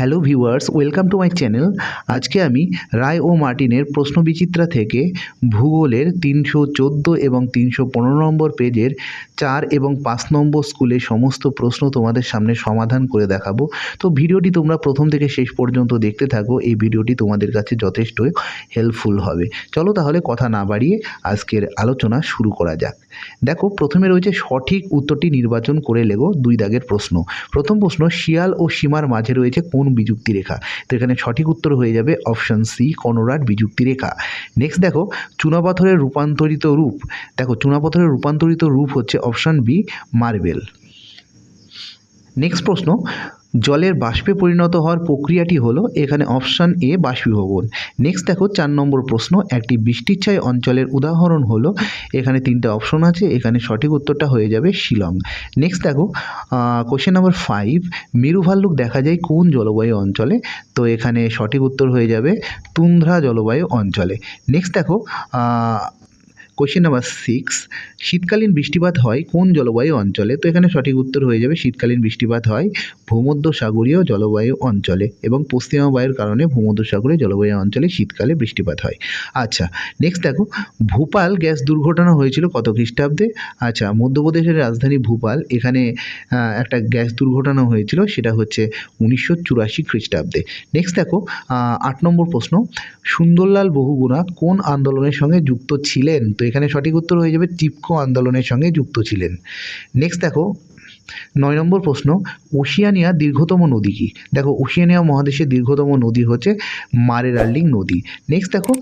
Hello viewers, welcome to my channel. আজকে আমি রায় ও মার্টিনের প্রশ্নবিচিত্রা থেকে ভূগোলের তিনশো চোদ্দ এবং তিনশো পনেরো নম্বর পেজের চার এবং পাঁচ নম্বর স্কুলের সমস্ত প্রশ্ন তোমাদের সামনে সমাধান করে দেখাবো। তো ভিডিওটি তোমরা প্রথম থেকে শেষ পর্যন্ত দেখতে থাকো, এই ভিডিওটি তোমাদের কাছে যথেষ্ট হেল্পফুল হবে। চলো তাহলে কথা না বাড়িয়ে আজকের আলোচনা শুরু করা যাক। দেখো, প্রথমে রয়েছে সঠিক উত্তরটি নির্বাচন করে লেগো দুই দাগের প্রশ্ন। প্রথম প্রশ্ন, শিয়াল ও সীমার মাঝে রয়েছে কোন বিযুক্তি রেখা? তো এখানে সঠিক উত্তর হয়ে যাবে অপশান সি, কনোরাড বিযুক্তি রেখা। নেক্সট দেখো, চুনাপাথরের রূপান্তরিত রূপ। দেখো, চুনাপাথরের রূপান্তরিত রূপ হচ্ছে অপশান বি, মার্বেল। নেক্সট প্রশ্ন জলের বাষ্পে পরিণত হওয়ার প্রক্রিয়াটি হলো এখানে অপশান এ বাষ্পীভবন। নেক্সট দেখো চার নম্বর প্রশ্ন, একটি বৃষ্টিচ্ছায় অঞ্চলের উদাহরণ হলো, এখানে তিনটে অপশন আছে, এখানে সঠিক উত্তরটা হয়ে যাবে শিলং। নেক্সট দেখো কোশ্চেন নাম্বার ফাইভ মেরু ভাল্লুক দেখা যায় কোন জলবায়ু অঞ্চলে? তো এখানে সঠিক উত্তর হয়ে যাবে তুন্দ্রা জলবায়ু অঞ্চলে। নেক্সট দেখো কোশ্চেন নাম্বার সিক্স শীতকালীন বৃষ্টিপাত হয় কোন জলবায়ু অঞ্চলে? তো এখানে সঠিক উত্তর হয়ে যাবে, শীতকালীন বৃষ্টিপাত হয় ভূমধ্যসাগরীয় জলবায়ু অঞ্চলে এবং পশ্চিমা বায়ুর কারণে ভূমধ্যসাগরীয় জলবায়ু অঞ্চলে শীতকালে বৃষ্টিপাত হয়। আচ্ছা নেক্সট দেখো, ভোপাল গ্যাস দুর্ঘটনা হয়েছিল কত খ্রিস্টাব্দে? আচ্ছা মধ্যপ্রদেশের রাজধানী ভোপাল, এখানে একটা গ্যাস দুর্ঘটনা হয়েছিল, সেটা হচ্ছে উনিশশো চুরাশি খ্রিস্টাব্দে। নেক্সট দেখো আট নম্বর প্রশ্ন, সুন্দরলাল বহুগুণা কোন আন্দোলনের সঙ্গে যুক্ত ছিলেন? তো এখানে সঠিক উত্তর হয়ে যাবে টিপকো আন্দোলনের সঙ্গে যুক্ত ছিলেন। নেক্সট দেখো নয় নম্বর প্রশ্ন, ওশিয়ানিয়া দীর্ঘতম নদী কি? দেখো, ওশিয়ানিয়া মহাদেশের দীর্ঘতম নদী হচ্ছে মারে রার্লিং নদী। নেক্সট দেখো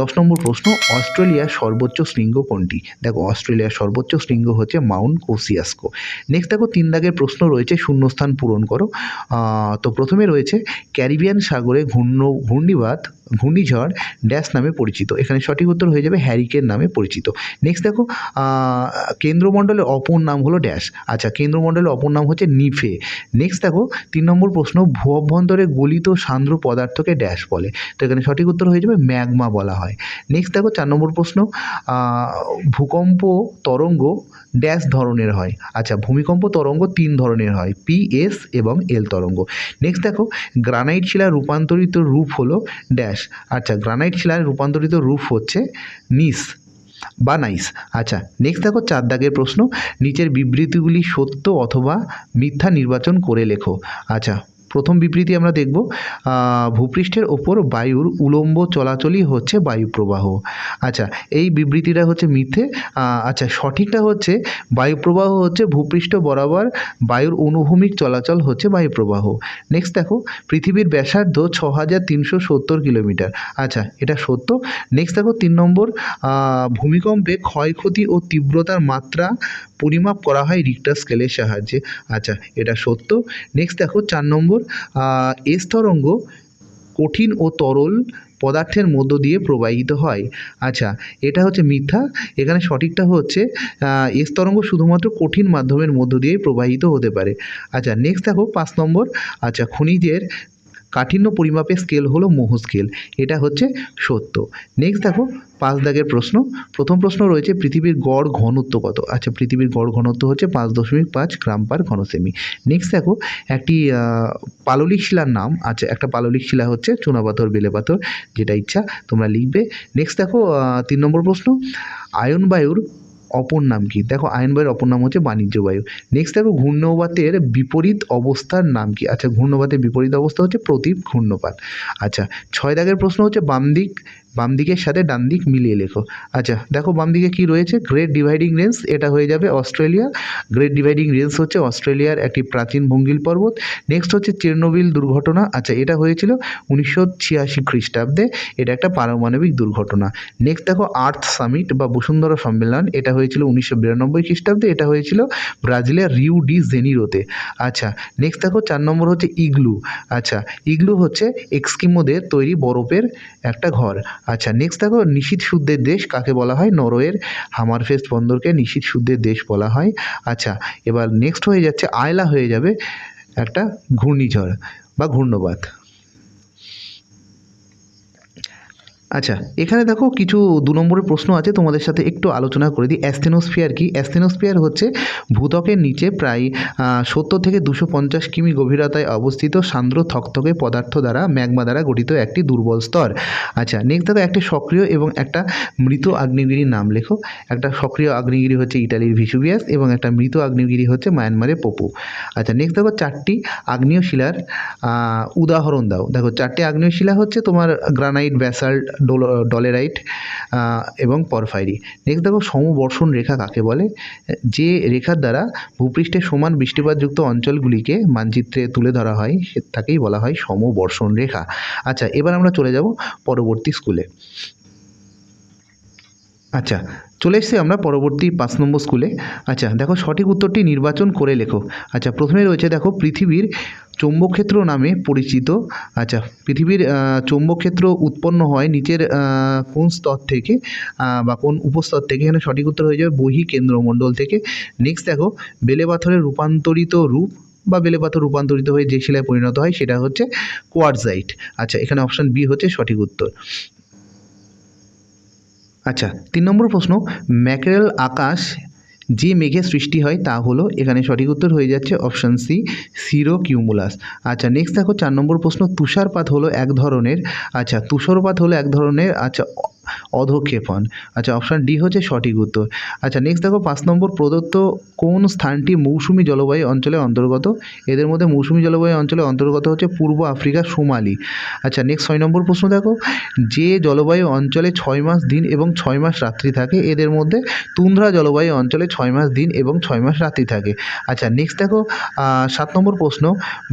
দশ নম্বর প্রশ্ন, অস্ট্রেলিয়ার সর্বোচ্চ শৃঙ্গ কোনটি? দেখো, অস্ট্রেলিয়ার সর্বোচ্চ শৃঙ্গ হচ্ছে মাউন্ট কোসিয়াস্কো। নেক্সট দেখো, তিন দাগের প্রশ্ন রয়েছে, শূন্যস্থান পূরণ করো। তো প্রথমে রয়েছে, ক্যারিবিয়ান সাগরে ঘূর্ণ ঘূর্ণিবাত ঘূর্ণিঝড় ড্যাশ নামে পরিচিত। এখানে সঠিক উত্তর হয়ে যাবে, হ্যারিকেন নামে পরিচিত। নেক্সট দেখো কেন্দ্রমণ্ডলের অপর নাম হলো ড্যাশ। আচ্ছা কেন্দ্রমণ্ডলের অপর নাম হচ্ছে নিফে। নেক্সট দেখো, তিন নম্বর প্রশ্ন, ভূ অভ্যন্তরে গলিত সান্দ্র পদার্থকে ড্যাশ বলে। তো এখানে সঠিক উত্তর হয়ে যাবে ম্যাগমা বলা হয়। নেক্সট দেখো, চার নম্বর প্রশ্ন ভূকম্প তরঙ্গ ড্যাশ ধরনের হয়। আচ্ছা ভূমিকম্প তরঙ্গ তিন ধরনের হয় পি এস এবং এল তরঙ্গ। নেক্সট দেখো গ্রানাইট শিলার রূপান্তরিত রূপ হলো ড্যাশ আচ্ছা গ্রানাইট শিলার রূপান্তরিত রূপ হচ্ছে নিস বা নাইস আচ্ছা নেক্সট দেখো চার দাগের প্রশ্ন। নিচের বিবৃতিগুলি সত্য অথবা মিথ্যা নির্বাচন করে লেখো। আচ্ছা প্রথম বিবৃতি আমরা দেখব ভূপৃষ্ঠের ওপর বায়ুর উলম্ব চলাচলই হচ্ছে বায়ুপ্রবাহ। আচ্ছা এই বিবৃতিটা হচ্ছে মিথ্যে। আচ্ছা সঠিকটা হচ্ছে বায়ুপ্রবাহ হচ্ছে ভূপৃষ্ঠ বরাবর বায়ুর অনুভূমিক চলাচল হচ্ছে বায়ুপ্রবাহ। নেক্সট দেখো, পৃথিবীর ব্যাসার্ধ ছ হাজার তিনশো সত্তর কিলোমিটার। আচ্ছা এটা সত্য। নেক্সট দেখো, তিন নম্বর ভূমিকম্পে ক্ষয়ক্ষতি ও তীব্রতার মাত্রা পরিমাপ করা হয় রিক্টার স্কেলের সাহায্যে। আচ্ছা এটা সত্য। নেক্সট দেখো চার নম্বর আহ, এস তরঙ্গ কঠিন ও তরল পদার্থের মধ্য দিয়ে প্রবাহিত হয়। আচ্ছা এটা হচ্ছে মিথ্যা। এখানে সঠিকটা হচ্ছে আহ, এস তরঙ্গ শুধুমাত্র কঠিন মাধ্যমের মধ্য দিয়েই প্রবাহিত হতে পারে। আচ্ছা নেক্সট দেখো পাঁচ নম্বর। আচ্ছা খনিজের কাঠিন্য পরিমাপের স্কেল হলো মোহ স্কেল এটা হচ্ছে সত্য। নেক্সট দেখো, পাঁচ দাগের প্রশ্ন। প্রথম প্রশ্ন রয়েছে, পৃথিবীর গড় ঘনত্ব কত? আচ্ছা পৃথিবীর গড় ঘনত্ব হচ্ছে পাঁচ দশমিক পাঁচ গ্রাম পার ঘনসেমি। নেক্সট দেখো, একটি পাললিক শিলার নাম আচ্ছা একটা পাললিক শিলা হচ্ছে চুনাপাথর বেলে পাথর যেটা ইচ্ছা তোমরা লিখবে। নেক্সট দেখো তিন নম্বর প্রশ্ন। আয়ন বায়ুর অপর নাম কি? দেখো আয়ন বায়ুর অপর নাম হচ্ছে বাণিজ্য বায়ু। নেক্সট দেখো, ঘূর্ণবাতের বিপরীত অবস্থার নাম কি? আচ্ছা ঘূর্ণবাতের বিপরীত অবস্থা হচ্ছে প্রতীপ ঘূর্ণপাত। আচ্ছা ছয় দাগের প্রশ্ন হচ্ছে বাম দিক বাম দিকের সাথে ডান দিক মিলিয়ে লেখো। আচ্ছা দেখো বাম দিকে কি রয়েছে? গ্রেট ডিভাইডিং রেঞ্জ এটা হয়ে যাবে অস্ট্রেলিয়া। গ্রেট ডিভাইডিং রেঞ্জ হচ্ছে অস্ট্রেলিয়ার একটি প্রাচীন ভঙ্গিল পর্বত নেক্সট হচ্ছে চেরনোবিল দুর্ঘটনা। আচ্ছা এটা হয়েছিল উনিশশো ছিয়াশি খ্রিস্টাব্দে। এটা একটা পারমাণবিক দুর্ঘটনা। নেক্সট দেখো আর্থ সামিট বা বসুন্ধরা সম্মেলন। এটা হয়েছিল উনিশশো বিরানব্বই খ্রিস্টাব্দে। এটা হয়েছিল ব্রাজিলের রিউ ডি জেনিরোতে আচ্ছা নেক্সট দেখো চার নম্বর হচ্ছে ইগলু আচ্ছা ইগলু হচ্ছে এক্সকিমোদের তৈরি বরফের একটা ঘর। আচ্ছা নেক্সট দেখো নিশীত শুদ্ধের দেশ কাকে বলা হয়? নরওয়ের হামারফেস্ট বন্দরকে নিশীত শুদ্ধের দেশ বলা হয়। আচ্ছা এবার নেক্সট হয়ে যাচ্ছে, আয়লা হয়ে যাবে একটা ঘূর্ণিঝড় বা ঘূর্ণবাত। আচ্ছা এখানে দেখো কিছু দু নম্বরের প্রশ্ন আছে, তোমাদের সাথে একটু আলোচনা করে দিই। অ্যাস্থেনোস্ফিয়ার কি? অ্যাস্থেনোস্ফিয়ার হচ্ছে ভূতকের নিচে প্রায় সত্তর থেকে দুশো পঞ্চাশ কিমি গভীরতায় অবস্থিত সান্দ্র থকথকে পদার্থ দ্বারা, ম্যাগমা দ্বারা গঠিত একটি দুর্বল স্তর। আচ্ছা নেক্সট দেখো একটি সক্রিয় এবং একটা মৃত আগ্নেয়গিরির নাম লেখো। একটা সক্রিয় আগ্নেয়গিরি হচ্ছে ইটালির ভিসুভিয়াস এবং একটা মৃত আগ্নেয়গিরি হচ্ছে মায়ানমারের পপু। আচ্ছা নেক্সট দেখো চারটি আগ্নেয় শিলার উদাহরণ দাও। দেখো, চারটি আগ্নেয় শিলা হচ্ছে তোমার গ্রানাইট, ব্যাসাল্ট ডলেরাইট এবং পরফাইরি। নেক্সট দেখো সমবর্ষণ রেখা কাকে বলে? যে রেখার দ্বারা ভূপৃষ্ঠের সমান বৃষ্টিপাতযুক্ত অঞ্চলগুলিকে মানচিত্রে তুলে ধরা হয় তাকেই বলা হয় সমবর্ষণ রেখা। আচ্ছা এবার আমরা চলে যাব পরবর্তী স্কুলে আচ্ছা চলে এসেছি আমরা পরবর্তী পাঁচ নম্বর স্কুলে আচ্ছা দেখো সঠিক উত্তরটি নির্বাচন করে লেখো। আচ্ছা প্রথমে রয়েছে দেখো পৃথিবীর চৌম্বকক্ষেত্র নামে পরিচিত। আচ্ছা পৃথিবীর চৌম্বকক্ষেত্র উৎপন্ন হয় নিচের কোন স্তর থেকে বা কোন উপস্তর থেকে? এখানে সঠিক উত্তর হয়ে যাবে বহি কেন্দ্রমণ্ডল থেকে। নেক্সট দেখো, বেলে পাথরের রূপান্তরিত রূপ বা বেলে পাথর রূপান্তরিত হয়ে যে শিলায় পরিণত হয় সেটা হচ্ছে কোয়ার্টজাইট আচ্ছা এখানে অপশান বি হচ্ছে সঠিক উত্তর। আচ্ছা তিন নম্বর প্রশ্ন, ম্যাকেরেল আকাশ যে মেঘের সৃষ্টি হয় তা হলো, এখানে সঠিক উত্তর হয়ে যাচ্ছে অপশান সি সিরো কিউমুলাস আচ্ছা নেক্সট দেখো, চার নম্বর প্রশ্ন, তুষারপাত হলো এক ধরনের আচ্ছা তুষারপাত হলো এক ধরনের আচ্ছা অধক্ষেপণ। আচ্ছা অপশান ডি হচ্ছে সঠিক উত্তর। আচ্ছা নেক্সট দেখো, পাঁচ নম্বর প্রদত্ত কোন স্থানটি মৌসুমি জলবায়ু অঞ্চলের অন্তর্গত? এদের মধ্যে মৌসুমি জলবায়ু অঞ্চলের অন্তর্গত হচ্ছে পূর্ব আফ্রিকার সোমালি। আচ্ছা নেক্সট ছয় নম্বর প্রশ্ন দেখো। যে জলবায়ু অঞ্চলে ছয় মাস দিন এবং ছয় মাস রাত্রি থাকে, এদের মধ্যে তুন্দ্রা জলবায়ু অঞ্চলে ছয় মাস দিন এবং ছয় মাস রাত্রি থাকে। আচ্ছা নেক্সট দেখো সাত নম্বর প্রশ্ন।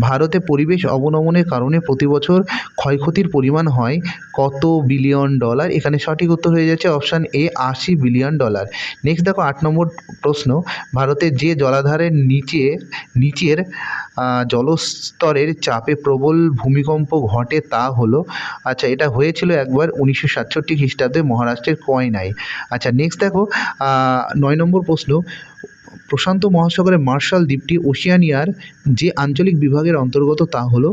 ভারতে পরিবেশ অবনমনের কারণে প্রতি বছর ক্ষয়ক্ষতির পরিমাণ হয় কত বিলিয়ন ডলার? এখানে সঠিক উত্তর হয়ে যাচ্ছে অপশান এ আশি বিলিয়ন ডলার নেক্সট দেখো আট নম্বর প্রশ্ন ভারতের যে জলাধারের নিচে, নিচের জলস্তরের চাপে প্রবল ভূমিকম্প ঘটে তা হলো আচ্ছা এটা হয়েছিল একবার উনিশশো সাতষট্টি খ্রিস্টাব্দে মহারাষ্ট্রের কয়নায়। আচ্ছা নেক্সট দেখো নয় নম্বর প্রশ্ন প্রশান্ত মহাসাগরের মার্শাল দ্বীপটি ওশিয়ানিয়ার যে আঞ্চলিক বিভাগের অন্তর্গত তা হলো।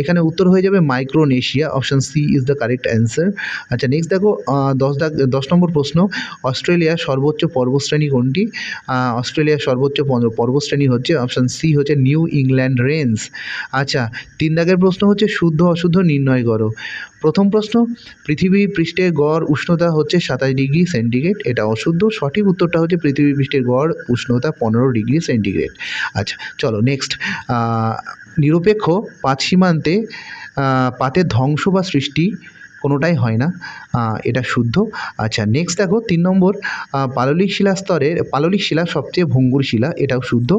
এখানে উত্তর হয়ে যাবে Micronesia option C is the correct answer আচ্ছা নেক্সট দেখো দশ দাগ, দশ নম্বর প্রশ্ন। অস্ট্রেলিয়ার সর্বোচ্চ পর্বশ্রেণী কোনটি? অস্ট্রেলিয়ার সর্বোচ্চ পর্বশ্রেণী হচ্ছে অপশান সি হচ্ছে নিউ ইংল্যান্ড রেঞ্জ। আচ্ছা তিন দাগের প্রশ্ন হচ্ছে শুদ্ধ, অশুদ্ধ, নির্ণয় করো। প্রথম প্রশ্ন পৃথিবী পৃষ্ঠের গড় উষ্ণতা হচ্ছে সাতাশ ডিগ্রি সেন্টিগ্রেড, এটা অশুদ্ধ। সঠিক উত্তরটা হচ্ছে পৃথিবী পৃষ্ঠের গড় উষ্ণতা পনেরো ডিগ্রি সেন্টিগ্রেড। আচ্ছা চলো নেক্সট নিরপেক্ষ পাত সীমান্তে পাতের ধ্বংস বা সৃষ্টি কোনোটাই হয় না। এটা শুদ্ধ। আচ্ছা নেক্সট দেখো, তিন নম্বর পাললিক শিলা স্তরের, পাললিক শিলা সবচেয়ে ভঙ্গুর শিলা, এটাও শুদ্ধ।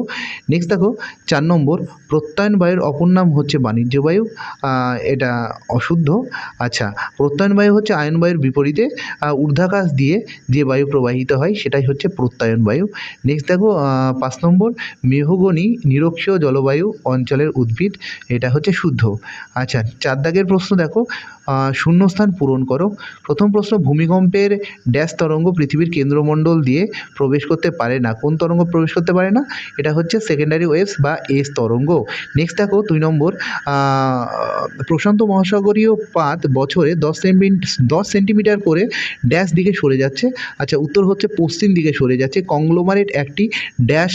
নেক্সট দেখো, চার নম্বর, প্রত্যয়ন বায়ুর অপর নাম হচ্ছে বাণিজ্য বায়ু এটা অশুদ্ধ। আচ্ছা প্রত্যয়ন বায়ু হচ্ছে আয়ন বায়ুর বিপরীতে ঊর্ধ্বাকাশ দিয়ে যে বায়ু প্রবাহিত হয়, সেটাই হচ্ছে প্রত্যয়ন বায়ু। নেক্সট দেখো পাঁচ নম্বর, মেহগনি নিরক্ষীয় জলবায়ু অঞ্চলের উদ্ভিদ, এটা হচ্ছে শুদ্ধ। আচ্ছা চার দাগের প্রশ্ন দেখো শূন্যস্থান পূরণ করো। প্রথম প্রশ্ন, ভূমিকম্পের ড্যাশ তরঙ্গ পৃথিবীর কেন্দ্রমণ্ডল দিয়ে প্রবেশ করতে পারে না। কোন তরঙ্গ প্রবেশ করতে পারে না? এটা হচ্ছে সেকেন্ডারি ওয়েভস বা এস তরঙ্গ। নেক্সট দেখো, দুই নম্বর প্রশান্ত মহাসাগরীয় পাত বছরে দশ সেন্টি দশ সেন্টিমিটার করে ড্যাশ দিকে সরে যাচ্ছে। আচ্ছা উত্তর হচ্ছে পশ্চিম দিকে সরে যাচ্ছে। কংগ্লোমারেট একটি ড্যাশ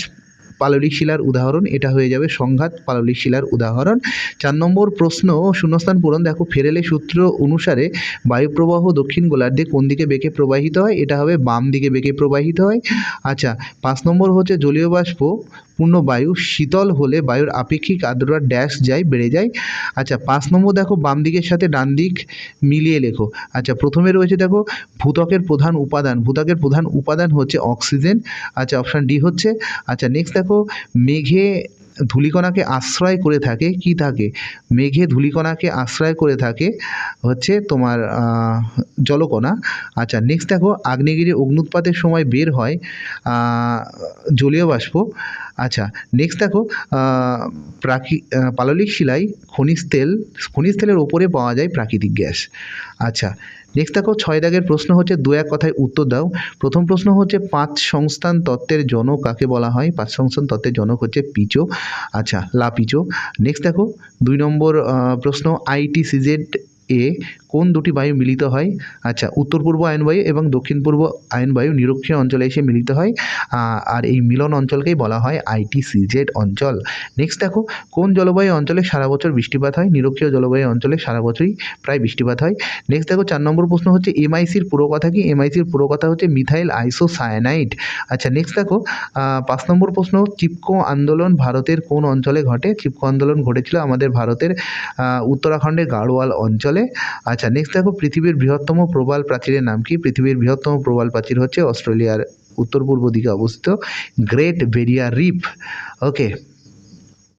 পাললিক শিলার উদাহরণ, এটা হয়ে যাবে সংঘাত পাললিক শিলার উদাহরণ। চার নম্বর প্রশ্ন, শূন্যস্থান পূরণ দেখো, ফেরেলে সূত্র অনুসারে বায়ুপ্রবাহ দক্ষিণ গোলার্ধে কোন দিকে বেঁকে প্রবাহিত হয়? এটা হবে বাম দিকে বেঁকে প্রবাহিত হয়। আচ্ছা পাঁচ নম্বর হচ্ছে জলীয় বাষ্প পূর্ণ বায়ু শীতল হলে বায়ুর আপেক্ষিক আর্দ্রতা ড্যাশ যায়, বেড়ে যায়। আচ্ছা পাঁচ নম্বর দেখো, বাম দিকের সাথে ডান দিক মিলিয়ে লেখো। আচ্ছা প্রথমে রয়েছে দেখো ভূতকের প্রধান উপাদান। ভূতকের প্রধান উপাদান হচ্ছে অক্সিজেন। আচ্ছা অপশান ডি হচ্ছে আচ্ছা নেক্সট দেখো, মেঘে ধূলিকণাকে আশ্রয় করে থাকে, কি থাকে? মেঘে ধূলিকণাকে আশ্রয় করে থাকে হচ্ছে তোমার জলকণা। আচ্ছা নেক্সট দেখো আগ্নেয়গিরি অগ্নুৎপাতের সময় বের হয় জলীয় বাষ্প। আচ্ছা নেক্সট দেখো প্রাকৃ পাললিক শিলায় খনিজ তেল, খনিজ তেলের ওপরে পাওয়া যায় প্রাকৃতিক গ্যাস। আচ্ছা নেক্সট দেখো, ছয় দাগের প্রশ্ন হচ্ছে, দু এক কথায় উত্তর দাও। প্রথম প্রশ্ন হচ্ছে, পাঁচ সংস্থান তত্ত্বের জনক কাকে বলা হয়? পাঁচ সংস্থান তত্ত্বের জনক হচ্ছে পিচো। আচ্ছা লা পিচো। নেক্সট দেখো, দুই নম্বর প্রশ্ন, আইটিসিজেড এ কোন দুটি বায়ু মিলিত হয়? আচ্ছা উত্তর পূর্ব আয়নবায়ু এবং দক্ষিণ পূর্ব আয়নবায়ু নিরক্ষীয় অঞ্চলে এসে মিলিত হয় আর এই মিলন অঞ্চলকেই বলা হয় আইটিসিজেড অঞ্চল। নেক্সট দেখো, কোন জলবায়ু অঞ্চলে সারা বছর বৃষ্টিপাত হয়? নিরক্ষীয় জলবায়ু অঞ্চলে সারা বছরই প্রায় বৃষ্টিপাত হয়। নেক্সট দেখো, চার নম্বর প্রশ্ন হচ্ছে এমআইসির পুরো কথা কি? এমআইসির পুরো কথা হচ্ছে মিথাইল আইসো আইসোসায়ানাইড। আচ্ছা নেক্সট দেখো পাঁচ নম্বর প্রশ্ন, চিপকো আন্দোলন ভারতের কোন অঞ্চলে ঘটে? চিপকো আন্দোলন ঘটেছিল আমাদের ভারতের উত্তরাখণ্ডের গাড়োয়াল অঞ্চলে। আচ্ছা নেক্সট দেখো, পৃথিবীর বৃহত্তম প্রবাল প্রাচীরের নাম কি? পৃথিবীর বৃহত্তম প্রবাল প্রাচীর হচ্ছে অস্ট্রেলিয়ার উত্তর পূর্ব দিকে অবস্থিত গ্রেট বেরিয়ার রিফ ওকে